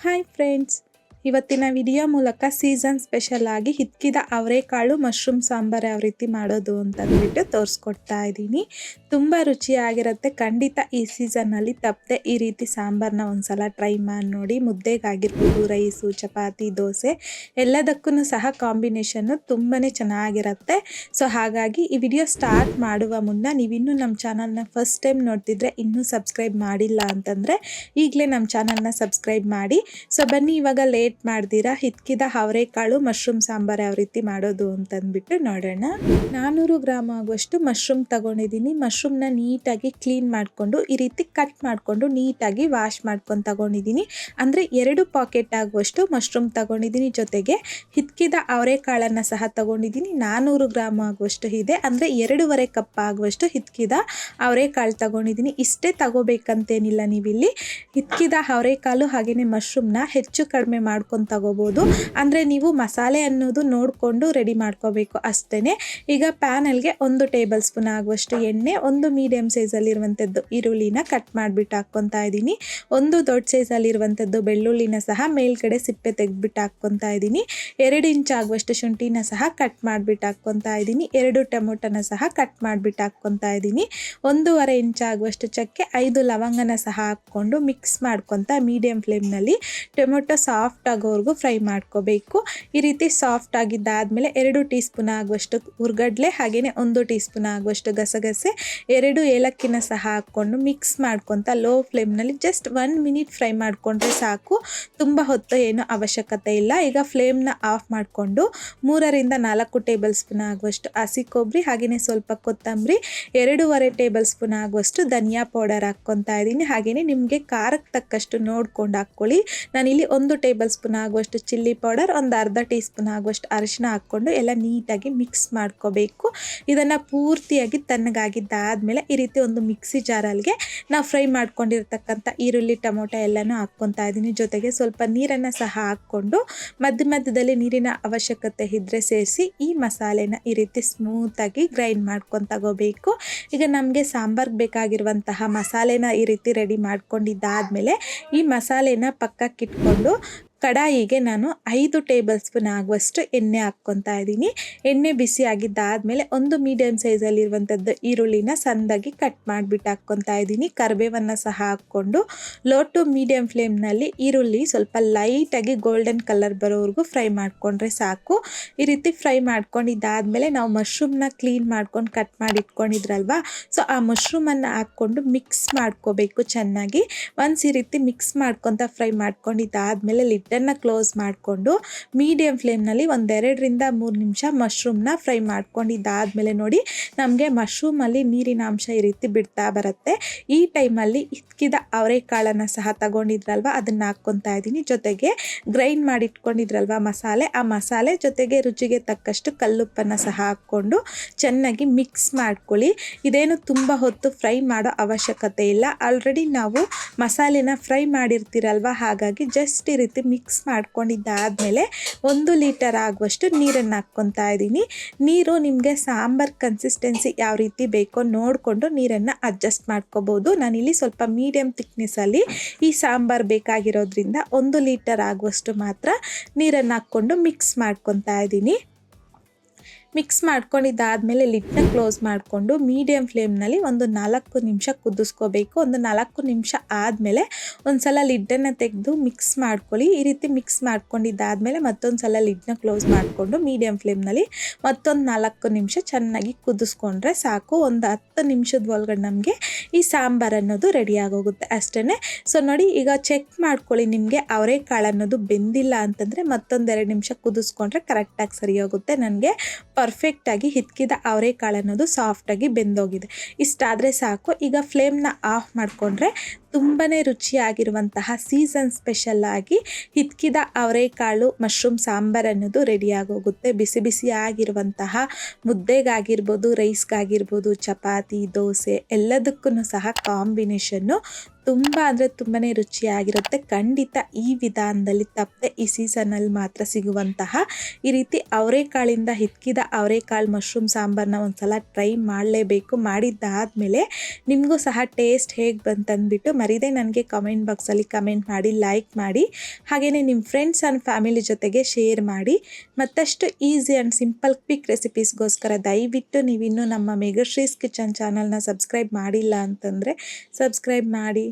Hi friends ಇವತ್ತಿನ video ಮೂಲಕ season special ಆಗಿ ಹಿತ್ಕಿದ ಅವರೆಕಾಳು, ಮಶ್ರೂಮ್ ಸಾಂಬಾರು ಯಾವ ರೀತಿ ಮಾಡೋದು ಅಂತಂದ್ಬಿಟ್ಟು ತೋರಿಸ್ಕೊಡ್ತಾ ಇದ್ದೀನಿ. ತುಂಬ ರುಚಿಯಾಗಿರುತ್ತೆ. ಖಂಡಿತ ಈ ಸೀಸನ್ನಲ್ಲಿ ತಪ್ಪದೆ ಈ ರೀತಿ ಸಾಂಬಾರನ್ನ ಒಂದ್ಸಲ ಟ್ರೈ ಮಾಡಿ ನೋಡಿ. ಮುದ್ದೆಗಾಗಿರ್ಬೋದು, ರೈಸು, ಚಪಾತಿ, ದೋಸೆ, ಎಲ್ಲದಕ್ಕೂ ಸಹ ಕಾಂಬಿನೇಷನ್ನು ತುಂಬಾ ಚೆನ್ನಾಗಿರುತ್ತೆ. ಸೊ, ಹಾಗಾಗಿ ಈ ವಿಡಿಯೋ ಸ್ಟಾರ್ಟ್ ಮಾಡುವ ಮುನ್ನ ನೀವಿನ್ನೂ ನಮ್ಮ ಚಾನಲ್ನ ಫಸ್ಟ್ ಟೈಮ್ ನೋಡ್ತಿದ್ರೆ ಇನ್ನೂ ಸಬ್ಸ್ಕ್ರೈಬ್ ಮಾಡಿಲ್ಲ ಅಂತಂದರೆ ಈಗಲೇ ನಮ್ಮ ಚಾನಲ್ನ ಸಬ್ಸ್ಕ್ರೈಬ್ ಮಾಡಿ. ಸೊ, ಬನ್ನಿ, ಇವಾಗ ಲೇಟ್ ಮಾಡ್ದಿರಾ? ಹಿತ್ಕಿದ ಅವರೆಕಾಳು ಮಶ್ರೂಮ್ ಸಾಂಬಾರು ಯಾವ ರೀತಿ ಮಾಡೋದು ಅಂತಂದ್ಬಿಟ್ಟು ನೋಡೋಣ. ನಾನೂರು ಗ್ರಾಮ್ ಆಗುವಷ್ಟು ಮಶ್ರೂಮ್ ತಗೊಂಡಿದ್ದೀನಿ. ಮಶ್ರೂಮ್ನ ನೀಟಾಗಿ ಕ್ಲೀನ್ ಮಾಡಿಕೊಂಡು, ಈ ರೀತಿ ಕಟ್ ಮಾಡಿಕೊಂಡು, ನೀಟಾಗಿ ವಾಶ್ ಮಾಡ್ಕೊಂಡು ತಗೊಂಡಿದ್ದೀನಿ. ಅಂದರೆ ಎರಡು ಪಾಕೆಟ್ ಆಗುವಷ್ಟು ಮಶ್ರೂಮ್ ತಗೊಂಡಿದ್ದೀನಿ ಜೊತೆಗೆ. ಹಿತ್ಕಿದ ಅವರೆಕಾಳನ್ನು ಸಹ ತಗೊಂಡಿದ್ದೀನಿ. ನಾನೂರು ಗ್ರಾಮ್ ಆಗುವಷ್ಟು ಇದೆ. ಅಂದರೆ ಎರಡೂವರೆ ಕಪ್ ಆಗುವಷ್ಟು ಹಿತ್ಕಿದ ಅವರೆಕಾಳು ತಗೊಂಡಿದ್ದೀನಿ. ಇಷ್ಟೇ ತಗೋಬೇಕಂತೇನಿಲ್ಲ ನೀವಿಲ್ಲಿ. ಹಿತ್ಕಿದ ಅವರೆಕಾಳು ಹಾಗೆಯೇ ಮಶ್ರೂಮ್ನ ಹೆಚ್ಚು ಕಡಿಮೆ ಮಾಡ್ಕೊಂಡು ತಗೋಬೋದು. ಅಂದರೆ ನೀವು ಮಸಾಲೆ ಅನ್ನೋದು ನೋಡಿಕೊಂಡು ರೆಡಿ ಮಾಡ್ಕೋಬೇಕು ಅಷ್ಟೇ ಈಗ ಪ್ಯಾನಲ್ಗೆ ಒಂದು ಟೇಬಲ್ ಸ್ಪೂನ್ ಆಗುವಷ್ಟು ಎಣ್ಣೆ, ಒಂದು ಮೀಡಿಯಮ್ ಸೈಜಲ್ಲಿರುವಂಥದ್ದು ಈರುಳ್ಳಿನ ಕಟ್ ಮಾಡಿಬಿಟ್ಟು ಹಾಕ್ಕೊತಾ ಇದ್ದೀನಿ. ಒಂದು ದೊಡ್ಡ ಸೈಜಲ್ಲಿರುವಂಥದ್ದು ಬೆಳ್ಳುಳ್ಳಿನ ಸಹ ಮೇಲ್ಗಡೆ ಸಿಪ್ಪೆ ತೆಗೆದ್ಬಿಟ್ಟು ಹಾಕ್ಕೊತಾ ಇದ್ದೀನಿ. ಎರಡು ಇಂಚ್ ಆಗುವಷ್ಟು ಶುಂಠಿನ ಸಹ ಕಟ್ ಮಾಡಿಬಿಟ್ಟು ಹಾಕ್ಕೊತಾ ಇದ್ದೀನಿ. ಎರಡು ಟೊಮೊಟೊನ ಸಹ ಕಟ್ ಮಾಡಿಬಿಟ್ಟು ಹಾಕ್ಕೊತಾ ಇದ್ದೀನಿ. ಒಂದೂವರೆ ಇಂಚ್ ಆಗುವಷ್ಟು ಚಕ್ಕೆ, ಐದು ಲವಂಗನ ಸಹ ಹಾಕ್ಕೊಂಡು ಮಿಕ್ಸ್ ಮಾಡ್ಕೊತಾ ಮೀಡಿಯಂ ಫ್ಲೇಮ್ನಲ್ಲಿ ಟೊಮೊಟೊ ಸಾಫ್ಟ್ ಆಗೋವರೆಗೂ ಫ್ರೈ ಮಾಡ್ಕೋಬೇಕು. ಈ ರೀತಿ ಸಾಫ್ಟ್ ಆಗಿದ್ದಾದಮೇಲೆ ಎರಡು ಟೀ ಸ್ಪೂನ್ ಆಗುವಷ್ಟು ಹುರ್ಗಡ್ಲೆ, ಹಾಗೆಯೇ ಒಂದು ಟೀ ಸ್ಪೂನ್ ಆಗುವಷ್ಟು ಗಸಗಸೆ, ಎರಡು ಏಲಕ್ಕಿನ ಸಹ ಹಾಕ್ಕೊಂಡು ಮಿಕ್ಸ್ ಮಾಡ್ಕೊತ ಲೋ ಫ್ಲೇಮ್ನಲ್ಲಿ ಜಸ್ಟ್ ಒನ್ ಮಿನಿಟ್ ಫ್ರೈ ಮಾಡಿಕೊಂಡ್ರೆ ಸಾಕು. ತುಂಬ ಹೊತ್ತು ಏನೂ ಅವಶ್ಯಕತೆ ಇಲ್ಲ. ಈಗ ಫ್ಲೇಮ್ನ ಆಫ್ ಮಾಡಿಕೊಂಡು ಮೂರರಿಂದ ನಾಲ್ಕು ಟೇಬಲ್ ಸ್ಪೂನ್ ಆಗುವಷ್ಟು ಹಸಿ ಕೊಬ್ಬರಿ, ಹಾಗೆಯೇ ಸ್ವಲ್ಪ ಕೊತ್ತಂಬರಿ, ಎರಡೂವರೆ ಟೇಬಲ್ ಸ್ಪೂನ್ ಆಗುವಷ್ಟು ಧನಿಯಾ ಪೌಡರ್ ಹಾಕ್ಕೊತಾ ಇದ್ದೀನಿ. ಹಾಗೆಯೇ ನಿಮಗೆ ಖಾರಕ್ಕೆ ತಕ್ಕಷ್ಟು ನೋಡ್ಕೊಂಡು ಹಾಕ್ಕೊಳ್ಳಿ. ನಾನಿಲ್ಲಿ ಒಂದು ಟೇಬಲ್ ಆಗುವಷ್ಟು ಚಿಲ್ಲಿ ಪೌಡರ್ ಒಂದು ಅರ್ಧ ಟೀ ಸ್ಪೂನ್ ಆಗುವಷ್ಟು ಅರಿಶಿನ ಹಾಕ್ಕೊಂಡು ಎಲ್ಲ ನೀಟಾಗಿ ಮಿಕ್ಸ್ ಮಾಡ್ಕೋಬೇಕು. ಇದನ್ನು ಪೂರ್ತಿಯಾಗಿ ತಣ್ಣಗಾಗಿದ್ದಾದಮೇಲೆ ಈ ರೀತಿ ಒಂದು ಮಿಕ್ಸಿ ಜಾರಲ್ಲಿಗೆ ನಾವು ಫ್ರೈ ಮಾಡ್ಕೊಂಡಿರ್ತಕ್ಕಂಥ ಈರುಳ್ಳಿ, ಟೊಮೊಟೊ ಎಲ್ಲನೂ ಹಾಕ್ಕೊತಾ ಇದ್ದೀನಿ ಜೊತೆಗೆ ಸ್ವಲ್ಪ ನೀರನ್ನು ಸಹ ಹಾಕ್ಕೊಂಡು ಮಧ್ಯ ಮಧ್ಯದಲ್ಲಿ ನೀರಿನ ಅವಶ್ಯಕತೆ ಇದ್ದರೆ ಸೇರಿಸಿ ಈ ಮಸಾಲೆನ ಈ ರೀತಿ ಸ್ಮೂತಾಗಿ ಗ್ರೈಂಡ್ ಮಾಡ್ಕೊಂಡು ತಗೋಬೇಕು. ಈಗ ನಮಗೆ ಸಾಂಬಾರ್ಗೆ ಬೇಕಾಗಿರುವಂತಹ ಮಸಾಲೆನ ಈ ರೀತಿ ರೆಡಿ ಮಾಡ್ಕೊಂಡಿದ್ದಾದಮೇಲೆ ಈ ಮಸಾಲೆನ ಪಕ್ಕಕ್ಕಿಟ್ಕೊಂಡು ಕಡಾಯಿಗೆ ನಾನು ಐದು ಟೇಬಲ್ ಸ್ಪೂನ್ ಆಗುವಷ್ಟು ಎಣ್ಣೆ ಹಾಕ್ಕೊತಾ ಇದ್ದೀನಿ. ಎಣ್ಣೆ ಬಿಸಿ ಆಗಿದ್ದಾದಮೇಲೆ ಒಂದು ಮೀಡಿಯಮ್ ಸೈಜಲ್ಲಿರುವಂಥದ್ದು ಈರುಳ್ಳಿನ ಸಂದಾಗಿ ಕಟ್ ಮಾಡಿಬಿಟ್ಟು ಹಾಕ್ಕೊತಾ ಇದ್ದೀನಿ. ಕರಿಬೇವನ್ನು ಸಹ ಹಾಕ್ಕೊಂಡು ಲೋ ಟು ಮೀಡಿಯಮ್ ಫ್ಲೇಮ್ನಲ್ಲಿ ಈರುಳ್ಳಿ ಸ್ವಲ್ಪ ಲೈಟಾಗಿ ಗೋಲ್ಡನ್ ಕಲರ್ ಬರೋವರೆಗೂ ಫ್ರೈ ಮಾಡಿಕೊಂಡ್ರೆ ಸಾಕು. ಈ ರೀತಿ ಫ್ರೈ ಮಾಡ್ಕೊಂಡಿದ್ದಾದಮೇಲೆ ನಾವು ಮಶ್ರೂಮ್ನ ಕ್ಲೀನ್ ಮಾಡ್ಕೊಂಡು ಕಟ್ ಮಾಡಿ ಇಟ್ಕೊಂಡಿದ್ರಲ್ವಾ? ಸೊ, ಆ ಮಶ್ರೂಮನ್ನು ಹಾಕ್ಕೊಂಡು ಮಿಕ್ಸ್ ಮಾಡ್ಕೋಬೇಕು ಚೆನ್ನಾಗಿ. ಒನ್ಸ್ ಈ ರೀತಿ ಮಿಕ್ಸ್ ಮಾಡ್ಕೊತ ಫ್ರೈ ಮಾಡ್ಕೊಂಡಿದ್ದಾದಮೇಲೆ ಲಿಡ್ಡನ್ನು ಕ್ಲೋಸ್ ಮಾಡಿಕೊಂಡು ಮೀಡಿಯಮ್ ಫ್ಲೇಮ್ನಲ್ಲಿ ಒಂದೆರಡರಿಂದ ಮೂರು ನಿಮಿಷ ಮಶ್ರೂಮ್ನ ಫ್ರೈ ಮಾಡ್ಕೊಂಡಿದ್ದಾದಮೇಲೆ ನೋಡಿ ನಮಗೆ ಮಶ್ರೂಮಲ್ಲಿ ನೀರಿನ ಅಂಶ ಈ ರೀತಿ ಬಿಡ್ತಾ ಬರುತ್ತೆ. ಈ ಟೈಮಲ್ಲಿ ಇಕ್ಕಿದ ಅವರೆಕಾಳನ್ನು ಸಹ ತಗೊಂಡಿದ್ರಲ್ವ? ಅದನ್ನು ಹಾಕ್ಕೊತಾ ಇದ್ದೀನಿ. ಜೊತೆಗೆ ಗ್ರೈಂಡ್ ಮಾಡಿ ಇಟ್ಕೊಂಡಿದ್ರಲ್ವ ಮಸಾಲೆ? ಆ ಮಸಾಲೆ ಜೊತೆಗೆ ರುಚಿಗೆ ತಕ್ಕಷ್ಟು ಕಲ್ಲುಪ್ಪನ್ನು ಸಹ ಹಾಕ್ಕೊಂಡು ಚೆನ್ನಾಗಿ ಮಿಕ್ಸ್ ಮಾಡ್ಕೊಳ್ಳಿ. ಇದೇನು ತುಂಬ ಹೊತ್ತು ಫ್ರೈ ಮಾಡೋ ಅವಶ್ಯಕತೆ ಇಲ್ಲ. ಆಲ್ರೆಡಿ ನಾವು ಮಸಾಲೆನ ಫ್ರೈ ಮಾಡಿರ್ತೀರಲ್ವ? ಹಾಗಾಗಿ ಜಸ್ಟ್ ಈ ರೀತಿ ಮಿಕ್ಸ್ ಮಾಡ್ಕೊಂಡಿದ್ದಾದಮೇಲೆ ಒಂದು ಲೀಟರ್ ಆಗುವಷ್ಟು ನೀರನ್ನು ಹಾಕ್ಕೊತಾ ಇದ್ದೀನಿ. ನೀರು ನಿಮಗೆ ಸಾಂಬಾರ್ ಕನ್ಸಿಸ್ಟೆನ್ಸಿ ಯಾವ ರೀತಿ ಬೇಕೋ ನೋಡಿಕೊಂಡು ನೀರನ್ನು ಅಡ್ಜಸ್ಟ್ ಮಾಡ್ಕೋಬೋದು. ನಾನಿಲ್ಲಿ ಸ್ವಲ್ಪ ಮೀಡಿಯಮ್ ತಿಕ್ನೆಸ್ಸಲ್ಲಿ ಈ ಸಾಂಬಾರು ಬೇಕಾಗಿರೋದ್ರಿಂದ ಒಂದು ಲೀಟರ್ ಆಗುವಷ್ಟು ಮಾತ್ರ ನೀರನ್ನು ಹಾಕ್ಕೊಂಡು ಮಿಕ್ಸ್ ಮಾಡ್ಕೊತಾ ಇದ್ದೀನಿ. ಮಿಕ್ಸ್ ಮಾಡ್ಕೊಂಡಿದ್ದಾದಮೇಲೆ ಲಿಡ್ನ ಕ್ಲೋಸ್ ಮಾಡಿಕೊಂಡು ಮೀಡಿಯಮ್ ಫ್ಲೇಮ್ನಲ್ಲಿ ಒಂದು ನಾಲ್ಕು ನಿಮಿಷ ಕುದಿಸ್ಕೋಬೇಕು. ಒಂದು ನಾಲ್ಕು ನಿಮಿಷ ಆದಮೇಲೆ ಒಂದು ಸಲ ಲಿಡ್ಡನ್ನು ತೆಗೆದು ಮಿಕ್ಸ್ ಮಾಡ್ಕೊಳ್ಳಿ. ಈ ರೀತಿ ಮಿಕ್ಸ್ ಮಾಡ್ಕೊಂಡಿದ್ದಾದಮೇಲೆ ಮತ್ತೊಂದು ಸಲ ಲಿಡ್ನ ಕ್ಲೋಸ್ ಮಾಡಿಕೊಂಡು ಮೀಡಿಯಮ್ ಫ್ಲೇಮ್ನಲ್ಲಿ ಮತ್ತೊಂದು ನಾಲ್ಕು ನಿಮಿಷ ಚೆನ್ನಾಗಿ ಕುದಿಸ್ಕೊಂಡ್ರೆ ಸಾಕು. ಒಂದು ಹತ್ತು ನಿಮಿಷದ ಒಳಗಡೆ ನಮಗೆ ಈ ಸಾಂಬಾರು ಅನ್ನೋದು ರೆಡಿ ಆಗೋಗುತ್ತೆ ಅಷ್ಟೇ ಸೊ ನೋಡಿ ಈಗ ಚೆಕ್ ಮಾಡ್ಕೊಳ್ಳಿ ನಿಮಗೆ ಅವರೆಕಾಳು ಅನ್ನೋದು ಬೆಂದಿಲ್ಲ ಅಂತಂದರೆ ಮತ್ತೊಂದೆರಡು ನಿಮಿಷ ಕುದಿಸ್ಕೊಂಡ್ರೆ ಕರೆಕ್ಟಾಗಿ ಸರಿ ಹೋಗುತ್ತೆ ನನಗೆ ಪರ್ಫೆಕ್ಟಾಗಿ ಹಿತ್ಕಿದ ಅವರೆಕಾಳು ಅನ್ನೋದು ಸಾಫ್ಟಾಗಿ ಬೆಂದೋಗಿದೆ. ಇಷ್ಟಾದರೆ ಸಾಕು ಈಗ ಫ್ಲೇಮ್ನ ಆಫ್ ಮಾಡಿಕೊಂಡ್ರೆ ತುಂಬಾ ರುಚಿಯಾಗಿರುವಂತಹ ಸೀಸನ್ ಸ್ಪೆಷಲ್ ಆಗಿ ಹಿತ್ಕಿದ ಅವರೆಕಾಳು ಮಶ್ರೂಮ್ ಸಾಂಬಾರ್ ಅನ್ನೋದು ರೆಡಿಯಾಗೋಗುತ್ತೆ ಬಿಸಿ ಬಿಸಿಯಾಗಿರುವಂತಹ ಮುದ್ದೆಗಾಗಿರ್ಬೋದು ರೈಸ್ಗಾಗಿರ್ಬೋದು ಚಪಾತಿ, ದೋಸೆ ಎಲ್ಲದಕ್ಕೂ ಸಹ ಕಾಂಬಿನೇಷನ್ನು ತುಂಬ ಅಂದರೆ ತುಂಬಾ ರುಚಿಯಾಗಿರುತ್ತೆ. ಖಂಡಿತ ಈ ವಿಧಾನದಲ್ಲಿ ತಪ್ಪದೆ ಈ ಸೀಸನಲ್ಲಿ ಮಾತ್ರ ಸಿಗುವಂತಹ ಈ ರೀತಿ ಅವರೆಕಾಳಿಂದ ಹಿತ್ಕಿದ ಅವರೆಕಾಳು ಮಶ್ರೂಮ್ ಸಾಂಬಾರನ್ನ ಒಂದ್ಸಲ ಟ್ರೈ ಮಾಡಲೇಬೇಕು. ಮಾಡಿದ್ದಾದಮೇಲೆ ನಿಮಗೂ ಸಹ ಟೇಸ್ಟ್ ಹೇಗೆ ಬಂತಂದ್ಬಿಟ್ಟು ಮರಿದೇ ನನಗೆ ಕಮೆಂಟ್ ಬಾಕ್ಸಲ್ಲಿ ಕಮೆಂಟ್ ಮಾಡಿ ಲೈಕ್ ಮಾಡಿ ಹಾಗೆಯೇ ನಿಮ್ಮ ಫ್ರೆಂಡ್ಸ್ ಆ್ಯಂಡ್ ಫ್ಯಾಮಿಲಿ ಜೊತೆಗೆ ಶೇರ್ ಮಾಡಿ. ಮತ್ತಷ್ಟು ಈಸಿ ಆ್ಯಂಡ್ ಸಿಂಪಲ್ ಕ್ವಿಕ್ ರೆಸಿಪೀಸ್ಗೋಸ್ಕರ ದಯವಿಟ್ಟು ನೀವಿನ್ನೂ ನಮ್ಮ ಮೆಗಶ್ರೀಸ್ ಕಿಚನ್ ಚಾನಲ್ನ ಸಬ್ಸ್ಕ್ರೈಬ್ ಮಾಡಿಲ್ಲ ಅಂತಂದರೆ ಸಬ್ಸ್ಕ್ರೈಬ್ ಮಾಡಿ.